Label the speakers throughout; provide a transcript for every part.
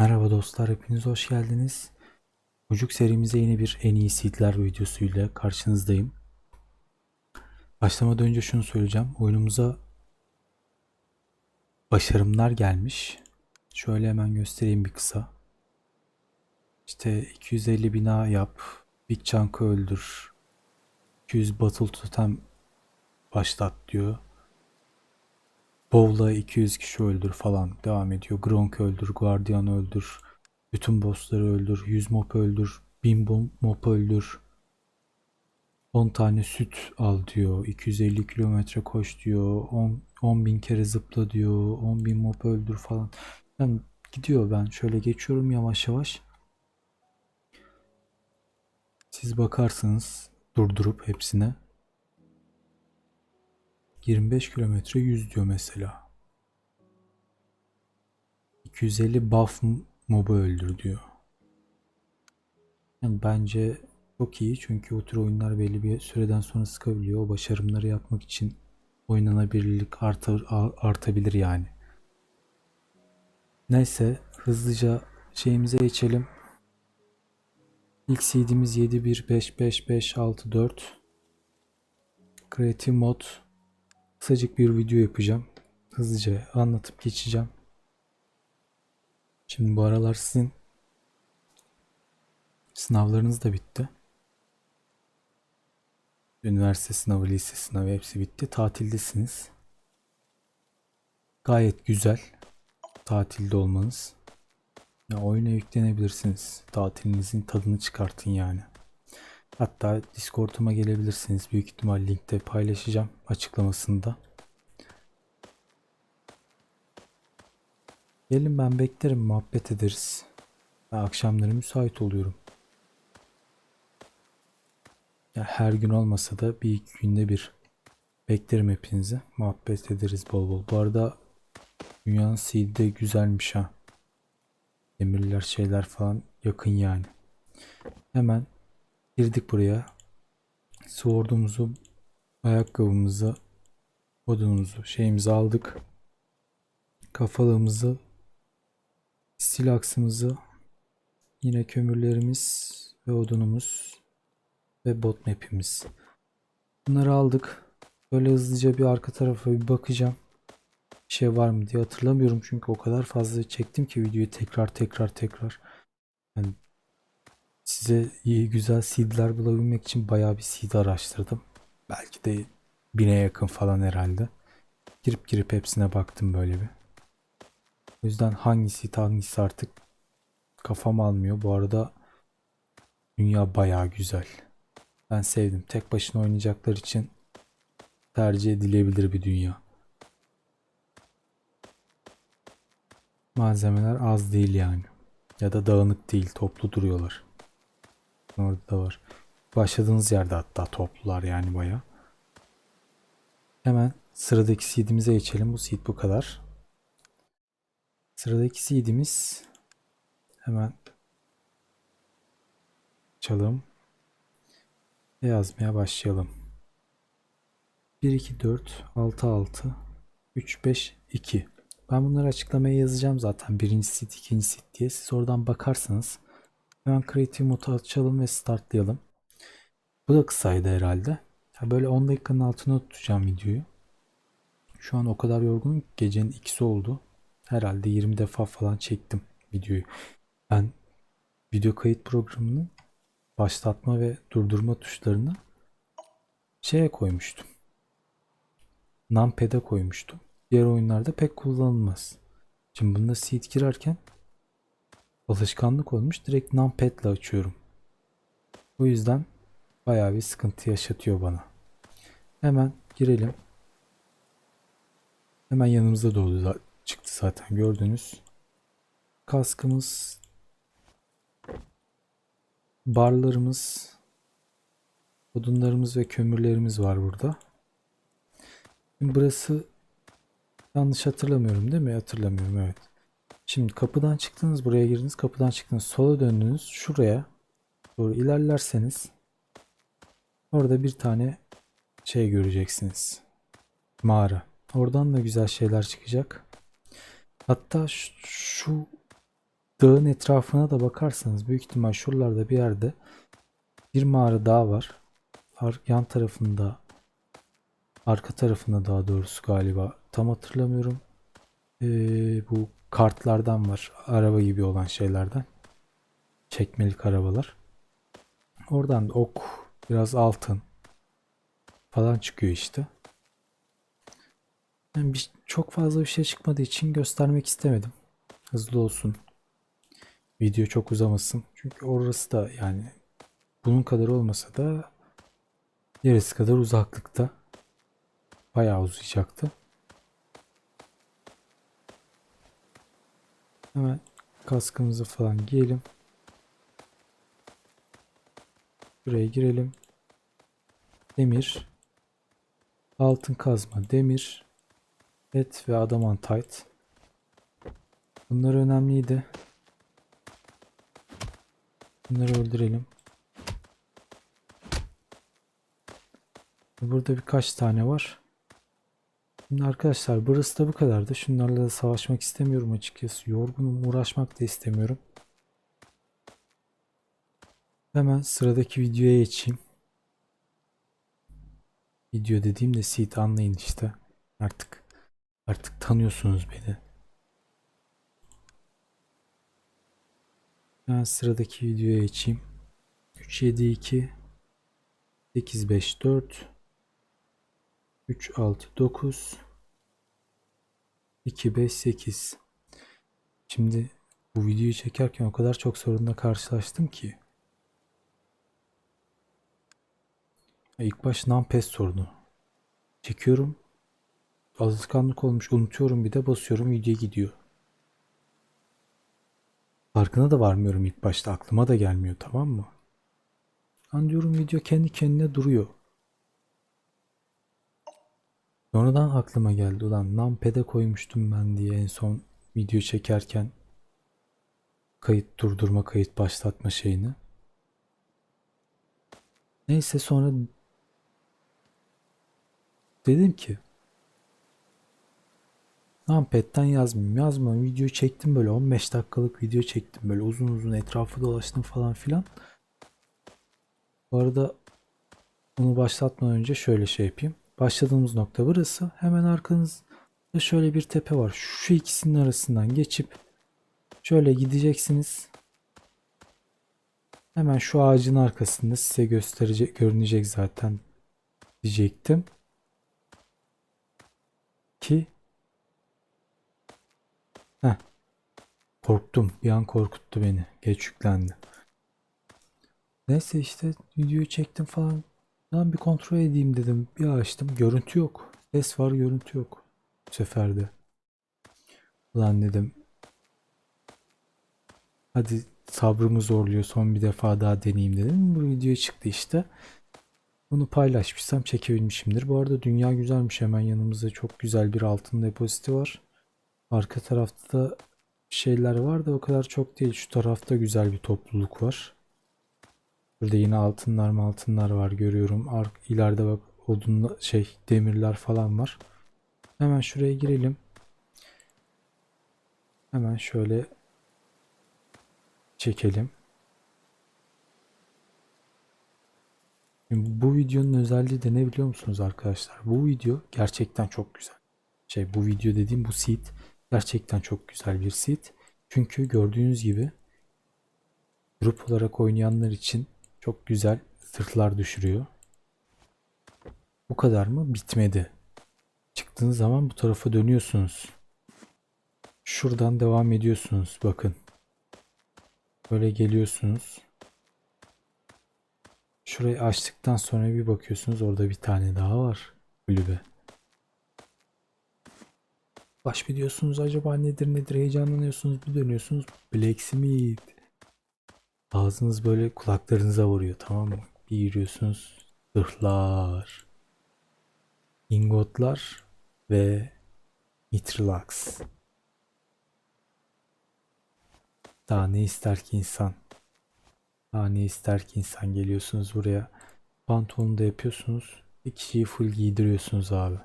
Speaker 1: Merhaba dostlar, hepiniz hoş geldiniz. Çocuk serimize yeni bir en iyi seedler videosuyla karşınızdayım. Başlamadan önce şunu söyleyeceğim. Oyunumuza başarımlar gelmiş. Şöyle hemen göstereyim bir kısa. İşte 250 bina yap, Big Chunk'ı öldür, 200 Battle Totem başlat diyor. Bowl'a 200 kişi öldür falan devam ediyor. Gronk öldür, Guardian öldür, bütün bossları öldür, 100 mob öldür, 1000 bom- mob öldür. 10 tane süt al diyor, 250 kilometre koş diyor, 10, 10 bin kere zıpla diyor, 10 bin mob öldür falan. Yani gidiyor ben şöyle geçiyorum yavaş yavaş. Siz bakarsınız durdurup hepsine. 25 kilometre 100 diyor mesela. 250 buff mob'u öldür diyor. Yani bence çok iyi çünkü o tür oyunlar belli bir süreden sonra sıkabiliyor. O başarımları yapmak için oynanabilirlik artar, artabilir yani. Neyse hızlıca şeyimize geçelim. İlk seedimiz 7155564. Creative Mod kısacık bir video yapacağım. Hızlıca anlatıp geçeceğim. Şimdi bu aralar sizin sınavlarınız da bitti. Üniversite sınavı, lise sınavı hepsi bitti. Tatildesiniz. Gayet güzel tatilde olmanız. Ya oyuna yüklenebilirsiniz. Tatilinizin tadını çıkartın yani. Hatta Discord'uma gelebilirsiniz. Büyük ihtimal linkte paylaşacağım açıklamasında. Gelin ben beklerim muhabbet ederiz. Ben akşamları müsait oluyorum. Ya her gün olmasa da bir iki günde bir beklerim hepinizi. Muhabbet ederiz bol bol. Bu arada dünyanın seedi de güzelmiş ha. Demirler şeyler falan yakın yani. Hemen girdik buraya. Sword'umuzu, ayakkabımızı, odunumuzu, şeyimizi aldık. Kafalığımızı, stil aksımızı, yine kömürlerimiz ve odunumuz ve bot map'imiz. Bunları aldık. Böyle hızlıca bir arka tarafa bir bakacağım. Bir şey var mı diye hatırlamıyorum çünkü o kadar fazla çektim ki videoyu tekrar tekrar tekrar. Yani size iyi güzel seedler bulabilmek için bayağı bir seed araştırdım. Belki de bine yakın falan herhalde. Girip girip hepsine baktım böyle bir. O yüzden hangisi hangisi artık kafam almıyor. Bu arada dünya bayağı güzel. Ben sevdim. Tek başına oynayacaklar için tercih edilebilir bir dünya. Malzemeler az değil yani. Ya da dağınık değil. Toplu duruyorlar. Orada da var. Başladığınız yerde hatta toplular yani baya. Hemen sıradaki seedimize geçelim. Bu seed bu kadar. Sıradaki seedimiz hemen açalım ve yazmaya başlayalım. 1 2 4 6 6 3 5 2 Ben bunları açıklamaya yazacağım zaten. Birinci seed, ikinci seed diye. Siz oradan bakarsanız hemen Creative Mode'u açalım ve startlayalım. Bu da kısaydı herhalde. Ya böyle 10 dakikanın altına tutacağım videoyu. Şu an o kadar yorgunum ki gecenin ikisi oldu. Herhalde 20 defa falan çektim videoyu. Ben video kayıt programının başlatma ve durdurma tuşlarını şeye koymuştum. Numpad'e koymuştum. Diğer oyunlarda pek kullanılmaz. Şimdi bunda seed girerken alışkanlık olmuş. Direkt Numpad'le açıyorum. O yüzden bayağı bir sıkıntı yaşatıyor bana. Hemen girelim. Hemen yanımızda doğdu çıktı zaten gördünüz. Kaskımız, barlarımız, odunlarımız ve kömürlerimiz var burada. Şimdi burası yanlış hatırlamıyorum değil mi? Hatırlamıyorum evet. Şimdi kapıdan çıktınız buraya girdiniz. Kapıdan çıktınız sola döndünüz. Şuraya doğru ilerlerseniz orada bir tane şey göreceksiniz. Mağara. Oradan da güzel şeyler çıkacak. Hatta ş- şu dağın etrafına da bakarsanız büyük ihtimal şuralarda bir yerde bir mağara daha var. Ar- yan tarafında arka tarafında daha doğrusu galiba tam hatırlamıyorum. Ee, bu kartlardan var. Araba gibi olan şeylerden. Çekmelik arabalar. Oradan da ok, biraz altın falan çıkıyor işte. Yani bir, çok fazla bir şey çıkmadığı için göstermek istemedim. Hızlı olsun. Video çok uzamasın. Çünkü orası da yani bunun kadar olmasa da yarısı kadar uzaklıkta. Bayağı uzayacaktı. Hemen kaskımızı falan giyelim. Buraya girelim. Demir. Altın kazma, demir. Et ve adamantite. Bunlar önemliydi. Bunları öldürelim. Burada birkaç tane var. Arkadaşlar burası da bu kadardı. Şunlarla da savaşmak istemiyorum açıkçası. Yorgunum uğraşmak da istemiyorum. Hemen sıradaki videoya geçeyim. Video dediğimde Seed anlayın işte. Artık artık tanıyorsunuz beni. Ben sıradaki videoya geçeyim. 3 7 2 8 5 4 3 6 9 2 5 8 Şimdi bu videoyu çekerken o kadar çok sorunla karşılaştım ki Ya İlk baş numpad sorunu. Çekiyorum. Alışkanlık olmuş. Unutuyorum bir de basıyorum video gidiyor. Farkına da varmıyorum ilk başta. Aklıma da gelmiyor tamam mı? Lan diyorum video kendi kendine duruyor. Sonradan aklıma geldi. Ulan numpad'e koymuştum ben diye en son video çekerken kayıt durdurma kayıt başlatma şeyini. Neyse sonra dedim ki Numpad'den yazmayayım. Yazma video çektim böyle 15 dakikalık video çektim böyle uzun uzun etrafı dolaştım falan filan. Bu arada bunu başlatmadan önce şöyle şey yapayım. Başladığımız nokta burası. Hemen arkanızda şöyle bir tepe var. Şu ikisinin arasından geçip şöyle gideceksiniz. Hemen şu ağacın arkasında size gösterecek görünecek zaten diyecektim. Ki Heh. Korktum. Bir an korkuttu beni. Geç yüklendi. Neyse işte videoyu çektim falan. Lan bir kontrol edeyim dedim. Bir açtım. Görüntü yok. Ses var görüntü yok. Bu sefer de. Ulan dedim. Hadi sabrımı zorluyor. Son bir defa daha deneyeyim dedim. Bu video çıktı işte. Bunu paylaşmışsam çekebilmişimdir. Bu arada dünya güzelmiş. Hemen yanımızda çok güzel bir altın depoziti var. Arka tarafta da şeyler var da o kadar çok değil. Şu tarafta güzel bir topluluk var. Burada yine altınlar mı altınlar var görüyorum. Ark ileride bak odun şey demirler falan var. Hemen şuraya girelim. Hemen şöyle çekelim. Şimdi bu videonun özelliği de ne biliyor musunuz arkadaşlar? Bu video gerçekten çok güzel. Şey bu video dediğim bu seed gerçekten çok güzel bir seed. Çünkü gördüğünüz gibi grup olarak oynayanlar için çok güzel sırtlar düşürüyor. Bu kadar mı? Bitmedi. Çıktığınız zaman bu tarafa dönüyorsunuz. Şuradan devam ediyorsunuz. Bakın. Böyle geliyorsunuz. Şurayı açtıktan sonra bir bakıyorsunuz orada bir tane daha var. Kulübe. Baş bir diyorsunuz acaba nedir nedir heyecanlanıyorsunuz bir dönüyorsunuz Blacksmith. Ağzınız böyle kulaklarınıza vuruyor tamam mı? Bir yürüyorsunuz zırhlar, ingotlar ve mitrilax. Daha ne ister ki insan? Daha ne ister ki insan geliyorsunuz buraya. Pantolonu da yapıyorsunuz. Bir kişiyi full giydiriyorsunuz abi.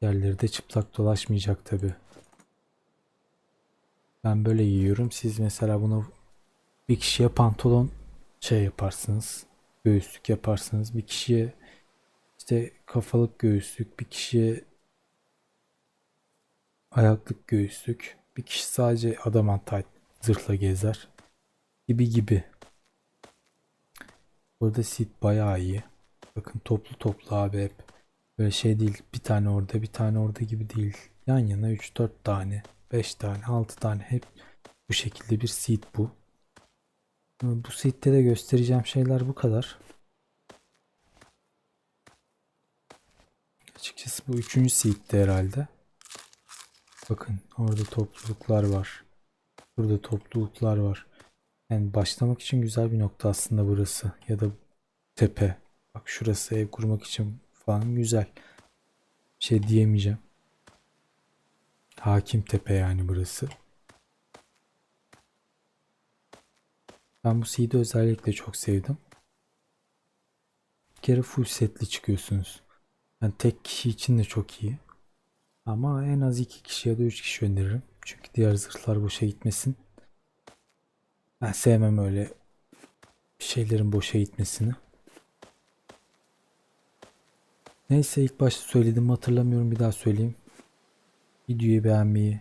Speaker 1: Yerleri de çıplak dolaşmayacak tabi. Ben böyle giyiyorum. Siz mesela bunu bir kişiye pantolon şey yaparsınız. Göğüslük yaparsınız. Bir kişiye işte kafalık göğüslük, bir kişiye ayaklık göğüslük, bir kişi sadece adamantayt zırhla gezer gibi gibi. Burada sit bayağı iyi. Bakın toplu toplu abi hep. Böyle şey değil bir tane orada bir tane orada gibi değil. Yan yana 3-4 tane 5 tane 6 tane hep bu şekilde bir seed bu. Bu seed'de de göstereceğim şeyler bu kadar. Açıkçası bu üçüncü seed'de herhalde. Bakın orada topluluklar var. Burada topluluklar var. Yani başlamak için güzel bir nokta aslında burası. Ya da tepe. Bak şurası ev kurmak için falan güzel. Bir şey diyemeyeceğim. Hakim tepe yani burası. Ben bu seed'i özellikle çok sevdim. Bir kere full setli çıkıyorsunuz. Yani tek kişi için de çok iyi. Ama en az iki kişi ya da üç kişi öneririm. Çünkü diğer zırhlar boşa gitmesin. Ben sevmem öyle şeylerin boşa gitmesini. Neyse ilk başta söyledim hatırlamıyorum bir daha söyleyeyim. Videoyu beğenmeyi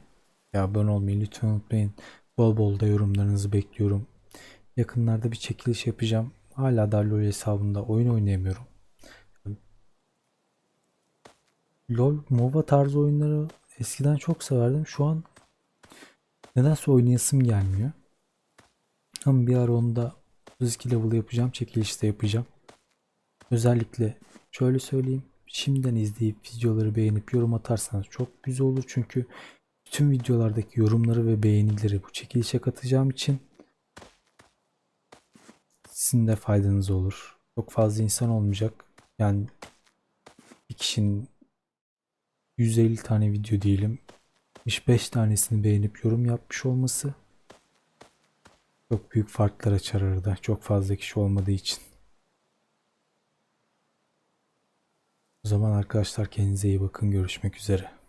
Speaker 1: ve abone olmayı lütfen unutmayın. Bol bol da yorumlarınızı bekliyorum. Yakınlarda bir çekiliş yapacağım. Hala da LoL hesabında oyun oynayamıyorum. LoL, MOBA tarzı oyunları eskiden çok severdim. Şu an nedense oynayasım gelmiyor. Ama bir ara onda 32 level yapacağım. Çekilişte yapacağım. Özellikle şöyle söyleyeyim. Şimdiden izleyip videoları beğenip yorum atarsanız çok güzel olur. Çünkü bütün videolardaki yorumları ve beğenileri bu çekilişe katacağım için sizin de faydanız olur. Çok fazla insan olmayacak. Yani bir kişinin 150 tane video diyelim 65 tanesini beğenip yorum yapmış olması çok büyük farklar açar arada. Çok fazla kişi olmadığı için. O zaman arkadaşlar kendinize iyi bakın. Görüşmek üzere.